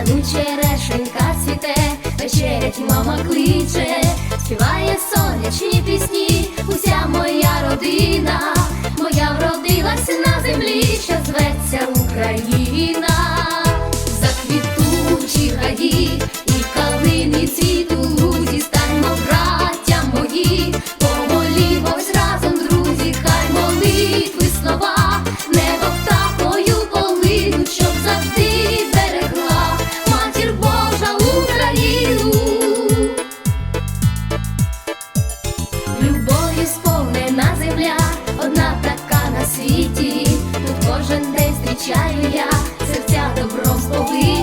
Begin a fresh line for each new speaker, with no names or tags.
саду черешенька цвіте, вечерять мама кличе, співає сонячні пісні, уся моя родина, моя вродилася на землі, що зветься Україна, заквітучі гаї і калини цвіту лузі, станьмо, браття мої, зустрічаю я, серця добром сповиті.